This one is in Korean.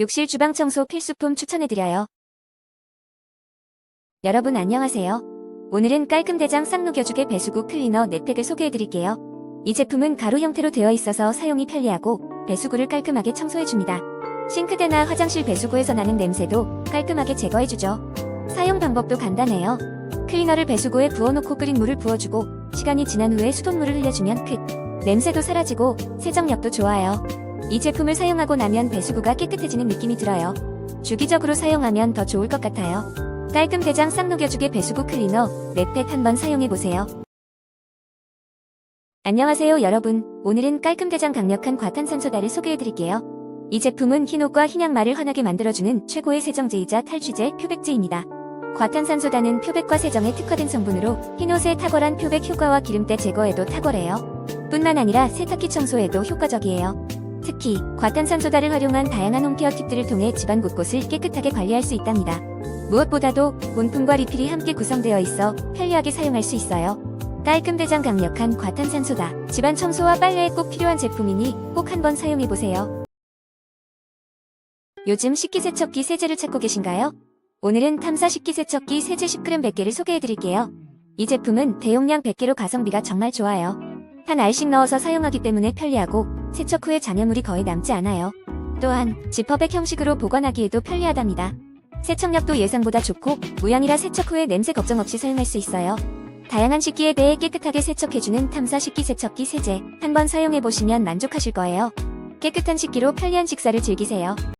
욕실 주방 청소 필수품 추천해드려요. 여러분 안녕하세요. 오늘은 깔끔대장 쌍녹여주개 배수구 클리너 4팩을 소개해드릴게요. 이 제품은 가루 형태로 되어 있어서 사용이 편리하고 배수구를 깔끔하게 청소해줍니다. 싱크대나 화장실 배수구에서 나는 냄새도 깔끔하게 제거해주죠. 사용 방법도 간단해요. 클리너를 배수구에 부어놓고 끓인 물을 부어주고 시간이 지난 후에 수돗물을 흘려주면 끝. 냄새도 사라지고 세정력도 좋아요. 이 제품을 사용하고 나면 배수구가 깨끗해지는 느낌이 들어요. 주기적으로 사용하면 더 좋을 것 같아요. 깔끔 대장 쌍녹여주개 배수구 클리너 4팩 한번 사용해보세요. 안녕하세요 여러분. 오늘은 깔끔 대장 강력한 과탄산소다를 소개해드릴게요. 이 제품은 흰옷과 흰양말을 환하게 만들어주는 최고의 세정제이자 탈취제 표백제입니다. 과탄산소다는 표백과 세정에 특화된 성분으로 흰옷의 탁월한 표백 효과와 기름때 제거에도 탁월해요. 뿐만 아니라 세탁기 청소에도 효과적이에요. 특히 과탄산소다를 활용한 다양한 홈케어 팁들을 통해 집안 곳곳을 깨끗하게 관리할 수 있답니다. 무엇보다도 본품과 리필이 함께 구성되어 있어 편리하게 사용할 수 있어요. 깔끔 대장 강력한 과탄산소다. 집안 청소와 빨래에 꼭 필요한 제품이니 꼭 한번 사용해보세요. 요즘 식기세척기 세제를 찾고 계신가요? 오늘은 탐사 식기세척기 세제 10g 100개를 소개해드릴게요. 이 제품은 대용량 100개로 가성비가 정말 좋아요. 한 알씩 넣어서 사용하기 때문에 편리하고 세척 후에 잔여물이 거의 남지 않아요. 또한 지퍼백 형식으로 보관하기에도 편리하답니다. 세척력도 예상보다 좋고 무향이라 세척 후에 냄새 걱정 없이 사용할 수 있어요. 다양한 식기에 대해 깨끗하게 세척해주는 탐사 식기 세척기 세제 한번 사용해보시면 만족하실 거예요. 깨끗한 식기로 편리한 식사를 즐기세요.